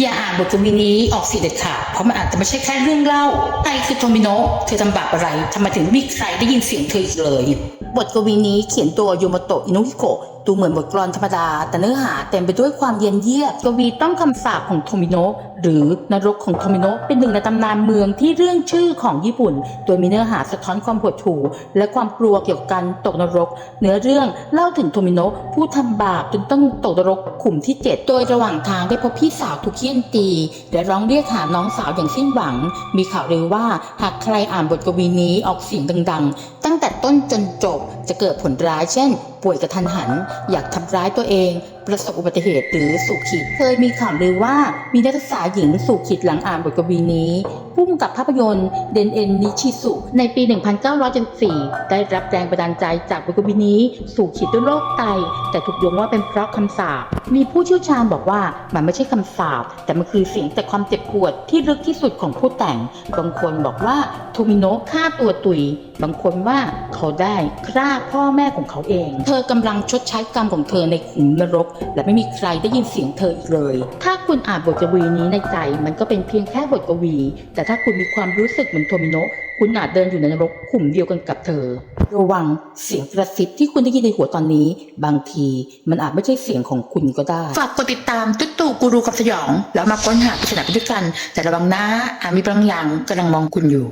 อย่าอ่านบทกวีนี้ออกเสียงเด็ดขาดเพราะมันอาจจะไม่ใช่แค่เรื่องเล่าไตคือโทมิโนะเธอทำบาปอะไรทำไมถึงไม่มีใครได้ยินเสียงเธออีกเลย บทกวีนี้เขียนโดยโยโมโตะอินุฮิโกะ ดูเหมือนบทกลอนธรรมดา แต่เนื้อหาเต็มไปด้วยความเย็นเยียบกวีต้องคำสาปของโทมิโนะหรือนรกของโทมิโนะเป็นหนึ่งในตำนานเมืองที่เรื่องชื่อของญี่ปุ่น โดยมีเนื้อหาสะท้อนความหดหูและความกลัวเกี่ยวกับการตกนรก เนื้อเรื่องเล่าถึงโทมิโนะผู้ทำบาปจนต้องตกนรกขุมที่ 7 โดยระหว่างทางได้พบพี่สาวถูกเคี่ยนตีและร้องเรียกหาน้องสาวอย่างสิ้นหวัง มีข่าวลือว่าหากใครอ่านบทกวีนี้ออกเสียงดังๆ ตั้งแต่ต้นจนจบจะเกิดผลร้ายเช่นป่วยกระทันหัน อยากทำร้ายตัวเอง ประสบอุบัติเหตุหรือสุขีดเคยมีข่าวลือว่ามีนักศึกษาหญิงสุขีดหลังอ่านบทกวีนี้พุ่มกับภาพยนตร์เดนเอ็นนิชิสุในปี 1974 ได้รับแรงบันดาลใจจากบทกวีนี้สู่ขีดด้วยโรคไต แต่ถูกโยงว่าเป็นเพราะคำสาปมีผู้เชี่ยวชาญบอกว่ามันไม่ใช่คำสาปแต่มันคือเสียงแต่ความเจ็บปวดที่ลึกที่สุดของผู้แต่ง บางคนบอกว่าโทมิโนะฆ่าตัวตุย บางคนว่าเขาได้ฆ่าพ่อแม่ของเขาเอง เธอกำลังชดใช้กรรมของเธอในขุมนรกและไม่มีใครได้ยินเสียงเธออีกเลย ถ้าคุณอ่านบทกวีนี้ในใจ มันก็เป็นเพียงแค่บทกวี แต่ถ้าคุณมีความรู้สึกเหมือนโทมิโนะคุณอาจเดินอยู่ในนรกขุมเดียวกันกับเธอ ระวังเสียงกระซิบที่คุณได้ยินในหัวตอนนี้ บางทีมันอาจไม่ใช่เสียงของคุณก็ได้ ฝากกดติดตามตุ๊ตู่กูรูกับสยอง แล้วมาค้นหาปริศนาไปด้วยกัน แต่ระวังนะอาจมีบางอย่างกำลังมองคุณอยู่